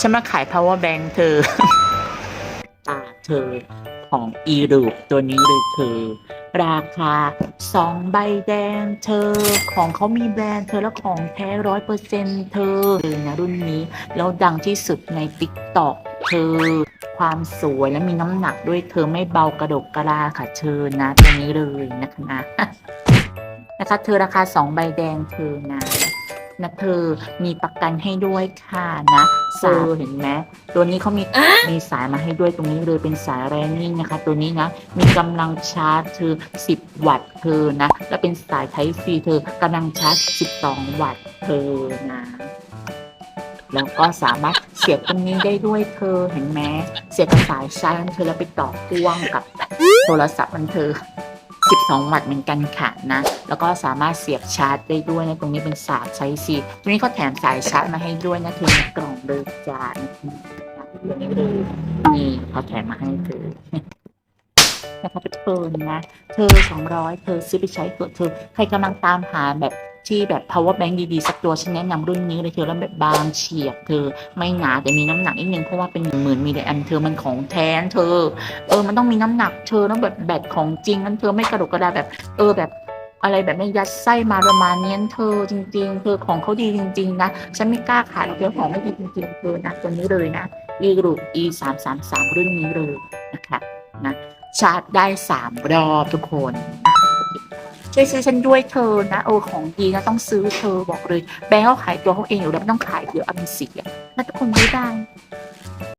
ฉันมาขาย power bank เธอ ตาเธอของอีรูปตัวนี้เลยเธอ ราคาสองใบแดงเธอของเขามีแบรนด์เธอและของแท้ร้อยเปอร์เซ็นเธอเลยนะรุ่นนี้ แล้วดังที่สุดในติ๊กต็อกเธอ ความสวยและมีน้ำหนักด้วยเธอไม่เบากระดกกระลาค่ะเธอนะตัวนี้เลยนะคะนะนะคะ เธอราคาสองใบแดงเธอนะ นะเธอมีประกันให้ด้วยค่ะนะเธอเห็นไหมตัวนี้เขามีมีสายมาให้ด้วยตรงนี้เลยเป็นสายแรนิ่งนะคะ ตัวนี้นะมีกำลังชาร์จเธอ 10 วัตต์เธอนะแล้วเป็นสายไทฟรีเธอกำลังชาร์จ 12 วัตต์เธอนะแล้วก็สามารถเสียบตรงนี้ได้ด้วยเธอเห็นไหมเสียบกับสายชาร์จของเธอแล้วไปต่อพ่วงกับโทรศัพท์มันเธอ 12 วัตต์เหมือนกันค่ะนะ แล้วก็สามารถเสียบชาร์จได้ด้วยนะตรงนี้เป็นสายใช้ซีตรงนี้เขาแถมสายชาร์จมาให้ด้วยนะคือในกล่องเลยจ้านะตัวนี้เลยนี่เขาแถมมาให้เธอนะคะเป็นเปินนะ เธอ 200 เธอซื้อไปใช้เถอะเธอ ใครกำลังตามหาแบบ ที่แบบ power bank ดีๆ สักตัวฉันแนะนำรุ่นนี้เลยเธอแล้วแบบบางเฉียบเธอไม่หนาแต่มีน้ำหนักนิดนึงเพราะว่าเป็นหมื่นมิลลิแอมเธอมันของแท้เธอ เออมันต้องมีน้ำหนักเธอต้องแบบแบตของจริงนั้นเธอไม่กระดกกระดาแบบ เออแบบอะไรแบบไม่ยัดไส้มาประมาณนี้เธอจริงๆเธอของเขาดีจริง ๆ นะ ฉันไม่กล้าขายหรอกเธอของไม่ดีจริงๆเธอนะตัวนี้เลยนะ e รูป e สามสามสามรุ่นนี้เลยนะคะนะชาร์จได้สามรอบทุกคน ช่วยซื้อฉันด้วยเธอนะเออของดีนะต้องซื้อเธอบอกเลย แบงค์เขาขายตัวเขาเองอยู่แล้วไม่ต้องขายเดี๋ยวเอาเป็นเสียนะทุกคนบ๊ายบาย